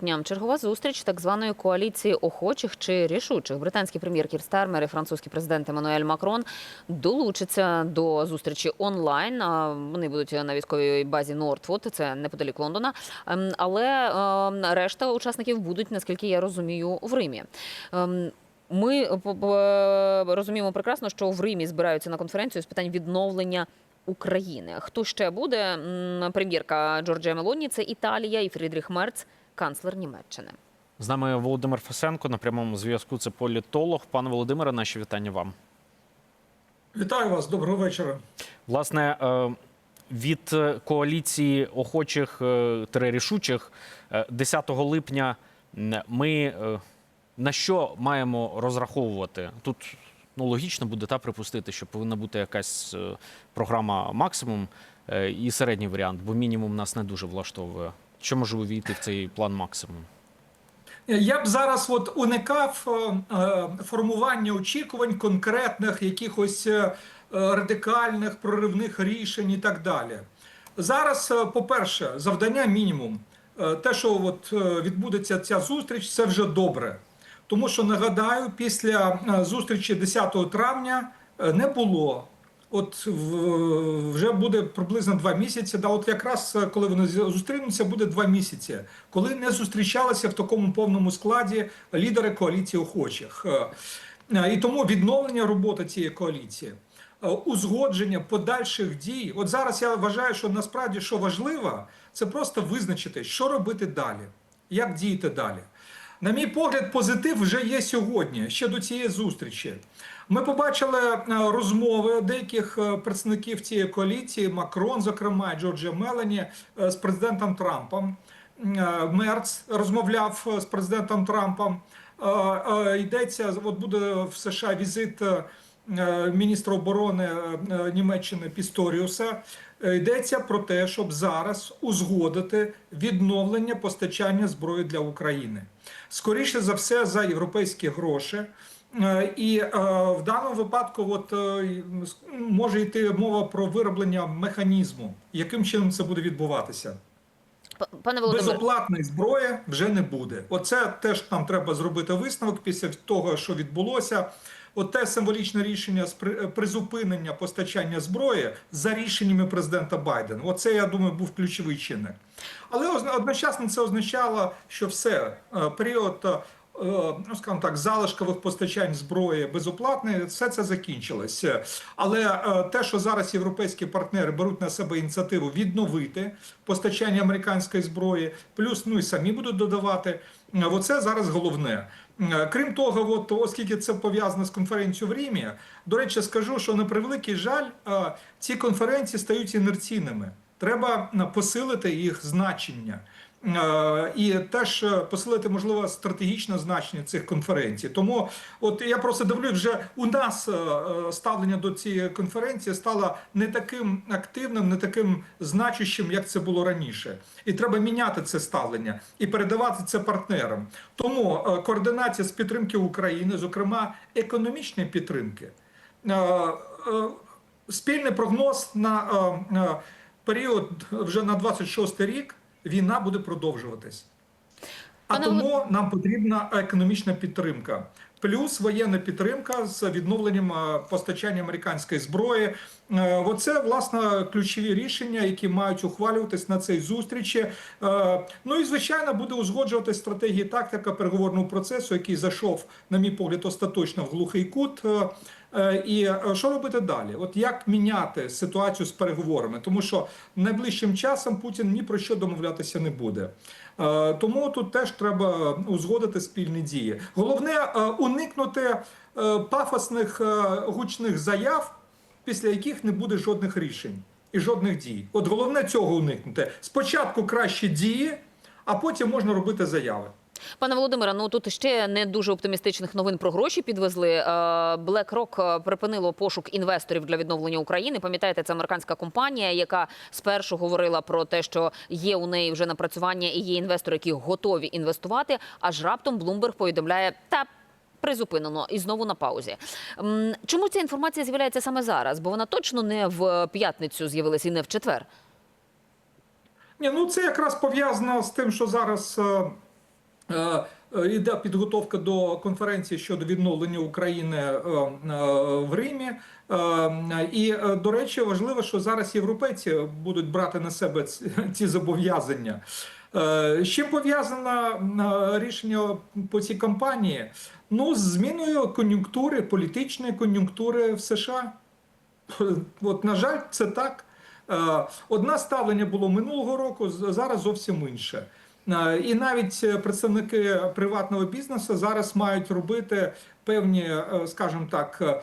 Дням чергова зустріч так званої коаліції охочих чи рішучих. Британський прем'єр Кір Стармер і французький президент Еммануель Макрон долучаться до зустрічі онлайн. Вони будуть на військовій базі Нортвуд, це неподалік Лондона. Ем, Але ем, решта учасників будуть, наскільки я розумію, в Римі. Ем, Ми по- по- розуміємо прекрасно, що в Римі збираються на конференцію з питань відновлення. України. Хто ще буде? Прем'єрка Джорджія Мелоні, це Італія і Фрідріх Мерц, канцлер Німеччини. З нами Володимир Фесенко на прямому зв'язку. Це політолог. Пане Володимире, наші вітання вам. Вітаю вас, доброго вечора. Власне, е, від е, коаліції охочих е, рішучих е, 10 липня ми на що маємо розраховувати? Тут ну, логічно буде та припустити, що повинна бути якась програма максимум і середній варіант, бо мінімум нас не дуже влаштовує. Що може увійти в цей план максимум? Я б зараз от уникав е, е, формування очікувань конкретних якихось е, радикальних проривних рішень і так далі. Зараз, е, по-перше, завдання мінімум. Е, Те, що от е, відбудеться ця зустріч, це вже добре. Тому що нагадаю, після е, зустрічі 10 травня е, не було. От вже буде приблизно два місяці. Да, от якраз е, коли вони зустрінуться, буде два місяці, коли не зустрічалися в такому повному складі лідери коаліції охочих. Е, е, І тому відновлення роботи цієї коаліції, узгодження подальших дій. От зараз я вважаю, що насправді що важливо, це просто визначити, що робити далі, як діяти далі. На мій погляд, позитив вже є сьогодні, ще до цієї зустрічі. Ми побачили е, розмови деяких е, представників цієї коаліції, Макрон, зокрема, і Джорджія Мелані, е, з президентом Трампом. Мерц розмовляв з президентом Трампом. Йдеться, от буде в США візит міністра оборони Німеччини Пісторіуса. Йдеться про те, щоб зараз узгодити відновлення постачання зброї для України. Скоріше за все, за європейські гроші. Е, І е, в даному випадку, от е, може йти мова про вироблення механізму, яким чином це буде відбуватися. Пане Володимире, Безоплатної зброї вже не буде. Оце теж нам треба зробити висновок після того, що відбулося. От те символічне рішення з при- призупинення постачання зброї за рішеннями президента Байдена. Оце, я думаю, був ключовий чинник. Але одночасно це означало, що все період. Е, Ну, скажімо так, залишкових постачань зброї безоплатної, все це закінчилося. Але е, те, що зараз європейські партнери беруть на себе ініціативу відновити постачання американської зброї, плюс ну і самі будуть додавати. е, Оце зараз головне. Крім того, от, оскільки це пов'язано з конференцією в Римі, до речі, скажу, що на превеликий жаль, ці конференції стають інерційними. Треба посилити їх значення. Е, І теж е, посилити можливо стратегічне значення цих конференцій. Тому, от я просто дивлюсь, вже у нас е, ставлення до цієї конференції стало не таким активним, не таким значущим, як це було раніше. І треба міняти це ставлення і передавати це партнерам. Тому координація з підтримки України, зокрема економічної підтримки. Спільний прогноз на період вже на 26 рік війна буде продовжуватись. А тому нам потрібна економічна підтримка. Плюс воєнна підтримка з відновленням е, постачання американської зброї. Е, Оце власне ключові рішення, які мають ухвалюватись на цій зустрічі. Е, Ну і звичайно буде узгоджувати стратегії тактика переговорного процесу, який зайшов, на мій погляд, остаточно в глухий кут. І що робити далі? От як міняти ситуацію з переговорами? Тому що найближчим часом Путін ні про що домовлятися не буде. Тому тут теж треба узгодити спільні дії. Головне е, уникнути е, пафосних е, гучних заяв, після яких не буде жодних рішень і жодних дій. От головне цього уникнути. Спочатку краще дії, а потім можна робити заяви. Пане Володимире, ну тут ще не дуже оптимістичних новин про гроші підвезли. Е, BlackRock припинило пошук інвесторів для відновлення України. Пам'ятаєте, це американська компанія, яка спершу говорила про те, що є у неї вже напрацювання і є інвестори, які готові інвестувати. Аж раптом Bloomberg повідомляє та. Призупинено і знову на паузі. Чому ця інформація з'являється саме зараз? Бо вона точно не в п'ятницю з'явилася і не в четвер. Ні, ну це якраз пов'язано з тим, що зараз е, Е, е, Іде підготовка до конференції щодо відновлення України е, е, в Римі. Е, І, е, до речі, важливо, що зараз європейці будуть брати на себе ці зобов'язання. Е, З чим пов'язано е, рішення по цій кампанії? Ну, з зміною кон'юнктури, політичної кон'юнктури в США. От, на жаль, це так. Е, Одне ставлення було минулого року, зараз зовсім інше. Е, І навіть представники приватного бізнесу зараз мають робити певні, скажімо так,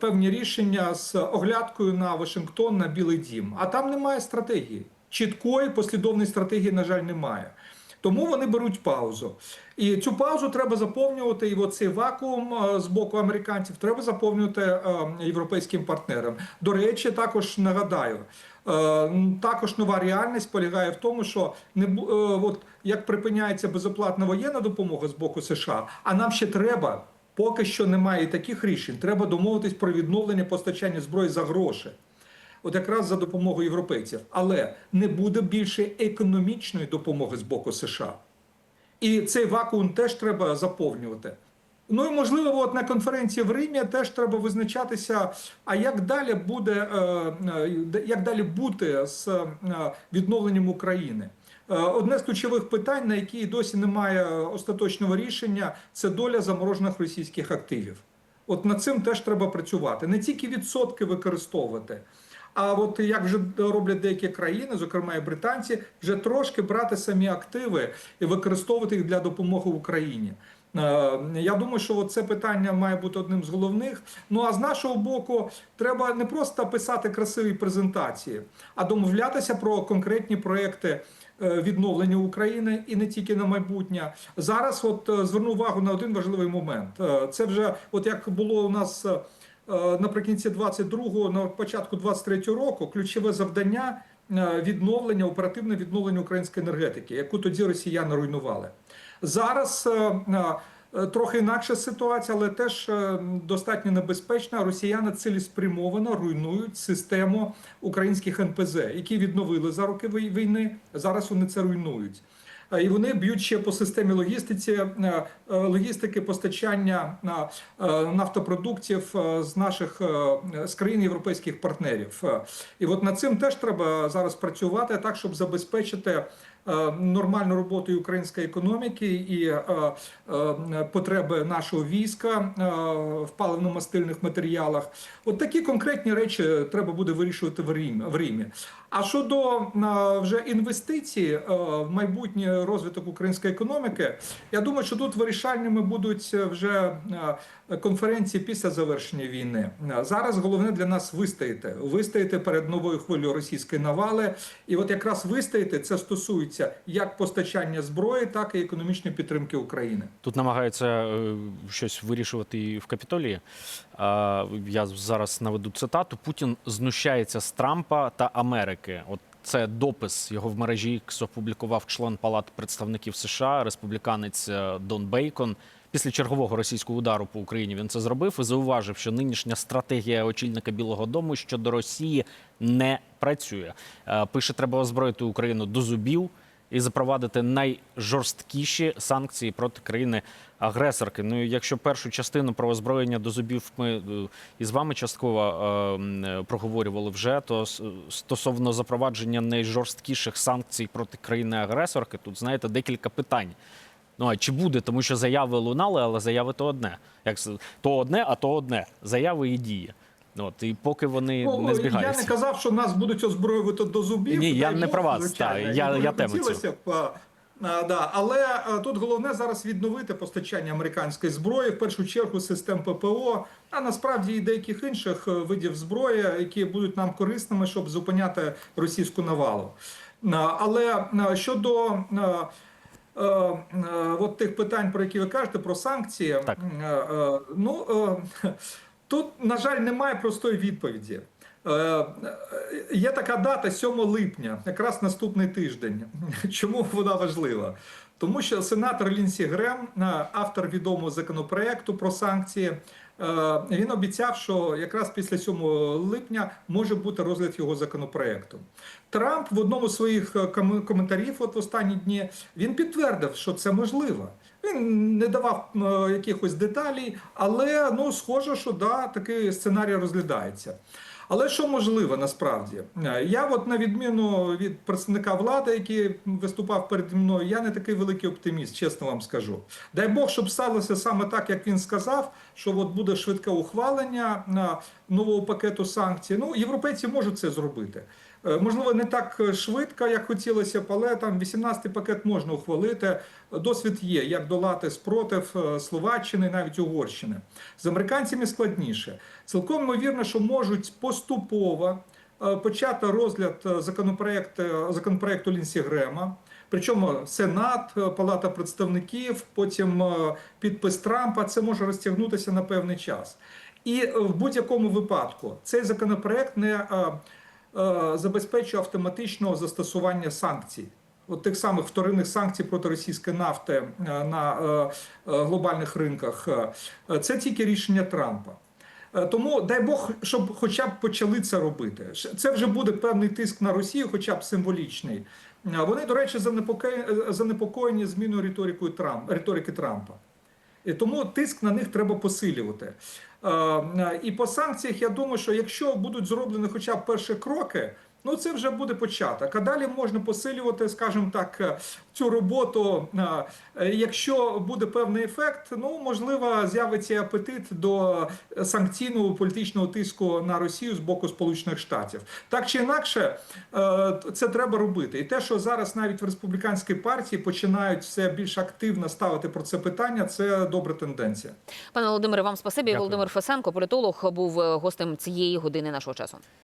певні рішення з оглядкою на Вашингтон, на Білий Дім. А там немає стратегії. Чіткої послідовної стратегії, на жаль, немає. Тому вони беруть паузу. І цю паузу треба заповнювати. І оцей вакуум е, з боку американців треба заповнювати е, європейським партнерам. До речі, також нагадаю. е, Також нова реальність полягає в тому, що не от як припиняється безоплатна воєнна допомога з боку США, а нам ще треба, поки що немає таких рішень. Треба домовитись про відновлення постачання зброї за гроші от якраз за допомогою європейців. Але не буде більше економічної допомоги з боку США. І цей вакуум теж треба заповнювати. Ну і можливо, от на конференції в Римі теж треба визначатися, а як далі буде, е, е, як далі бути з е, відновленням України. Одне з ключових питань, на які досі немає остаточного рішення, це доля заморожених російських активів. От над цим теж треба працювати. Не тільки відсотки використовувати, а от як вже роблять деякі країни, зокрема і британці, вже трошки брати самі активи і використовувати їх для допомоги Україні. Е, Я думаю, що це питання має бути одним з головних. Ну а з нашого боку, треба не просто писати красиві презентації, а домовлятися про конкретні проекти е, відновлення України і не тільки на майбутнє. Зараз, от е, зверну увагу на один важливий момент. Це вже, от як було у нас. Е, наприкінці 22-го, на початку 23-го року ключове завдання е, відновлення, оперативне відновлення української енергетики, яку тоді росіяни руйнували. Зараз е, трохи інакша ситуація, але теж достатньо небезпечна. Росіяни цілеспрямовано руйнують систему українських НПЗ, які відновили за роки війни. Зараз вони це руйнують. Е, І вони б'ють ще по системі логістиці, е, е, логістики постачання нафтопродуктів з наших з країн європейських партнерів. І от над цим теж треба зараз працювати так, щоб забезпечити нормальну роботу української економіки і е, е, потреби нашого війська е, в паливно-мастильних матеріалах. От такі конкретні речі треба буде вирішувати в Римі. А щодо е, вже інвестицій е, в майбутній розвиток української економіки, я думаю, що тут вирішальними будуть вже е, конференції після завершення війни. Е, Зараз головне для нас вистояти, вистояти перед новою хвилею російської навали. І от якраз вистояти це стосується як постачання зброї, так і економічної підтримки України. Тут намагаються е, щось вирішувати в Капітолії. Я зараз наведу цитату: Путін знущається з Трампа та Америки. От це допис його в мережі X опублікував член Палати представників США, республіканець е, Дон Бейкон. Після чергового російського удару по Україні він це зробив і зауважив, що нинішня стратегія очільника Білого Дому щодо Росії не працює. Е, Пише, треба озброїти Україну до зубів і запровадити найжорсткіші санкції проти країни-агресорки. Ну якщо першу частину про озброєння до зубів ми е, із вами частково е, е, проговорювали вже, то стосовно запровадження найжорсткіших санкцій проти країни-агресорки, тут знаєте декілька питань. Ну а чи буде, тому що заяви лунали, але заяви то одне. Як то одне, а то одне. Заяви і дії. От і поки вони Ну, не я не казав, що нас будуть озброювати до зубів. Ні, я не про вас, та, я- я тему цю. а, да. Але а, тут головне зараз відновити постачання американської зброї, в першу чергу систем ППО, а насправді і деяких інших е, видів зброї, які будуть нам корисними, щоб зупиняти російську навалу. А, Але а, щодо. а, от тих питань, про які ви кажете, про санкції. Так. Ну е, тут, на жаль, немає простої відповіді. Е, е, Є така дата 7 липня, якраз наступний тиждень. Чому вона важлива? Тому що сенатор Лінсі Грем, е, автор відомого законопроекту про санкції, Він обіцяв, що якраз після 7 липня може бути розгляд його законопроекту. Трамп в одному з своїх коментарів, от в останні дні, він підтвердив, що це можливо. Він не давав е, якихось деталей, але ну схоже, що да, такий сценарій розглядається. Але що можливо насправді? Е, Я, от на відміну від представника влади, який виступав перед мною, я не такий великий оптиміст, чесно вам скажу. Дай Бог, щоб сталося саме так, як він сказав, що от буде швидке ухвалення на нового пакету санкцій. Ну, європейці можуть це зробити. Е, Можливо, не так швидко, як хотілося але там 18-й пакет можна ухвалити. Досвід є, як долати спротив е, Словаччини, навіть Угорщини. З американцями складніше. Цілком ймовірно, що можуть поступово е, почати розгляд законопроект, е, законопроекту Лінсі Грема. Причому Сенат, Палата представників, потім підпис Трампа. Це може розтягнутися на певний час. І е, в будь-якому випадку цей законопроект не е, е, забезпечує автоматичного застосування санкцій. От тих самих вторинних санкцій проти російської нафти на глобальних ринках. Це тільки рішення Трампа. Тому дай Бог, щоб хоча б почали це робити. Це вже буде певний тиск на Росію, хоча б символічний. Вони, до речі, занепокоєні зміною риторикою Трамп, риторики Трампа. І тому тиск на них треба посилювати. Е, е, І по санкціях я думаю, що якщо будуть зроблені хоча б перші кроки, ну це вже буде початок. А далі можна посилювати, скажімо так, е, цю роботу. Е, е, Якщо буде певний ефект, ну можливо, з'явиться апетит до санкційного політичного тиску на Росію з боку Сполучених Штатів. Так чи інакше, це треба робити. І те, що зараз навіть в республіканській партії починають все більш активно ставити про це питання, це добра тенденція. Пане Володимире, вам спасибі. Дякую. Володимир Фесенко, політолог, був гостем цієї години нашого часу.